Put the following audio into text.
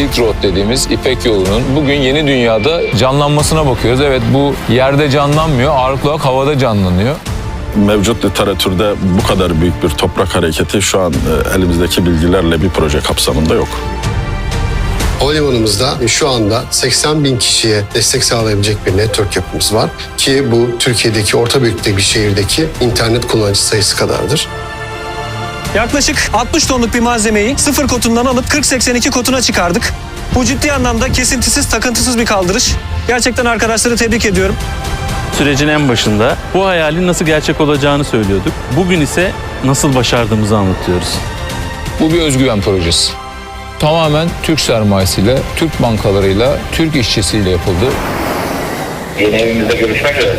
Silk Road dediğimiz İpek yolunun bugün yeni dünyada canlanmasına bakıyoruz. Evet bu yerde canlanmıyor, ağırlıklı olarak havada canlanıyor. Mevcut literatürde bu kadar büyük bir toprak hareketi şu an e, elimizdeki bilgilerle bir proje kapsamında yok. Havalimanımızda şu anda 80 bin kişiye destek sağlayabilecek bir network yapımız var. Ki bu Türkiye'deki orta büyüklükte bir şehirdeki internet kullanıcı sayısı kadardır. Yaklaşık 60 tonluk bir malzemeyi sıfır kotundan alıp 40-82 kotuna çıkardık. Bu ciddi anlamda kesintisiz, takıntısız bir kaldırış. Gerçekten arkadaşları tebrik ediyorum. Sürecin en başında bu hayalin nasıl gerçek olacağını söylüyorduk. Bugün ise nasıl başardığımızı anlatıyoruz. Bu bir özgüven projesi. Tamamen Türk sermayesiyle, Türk bankalarıyla, Türk işçisiyle yapıldı. Yeni evimizde görüşmek üzere.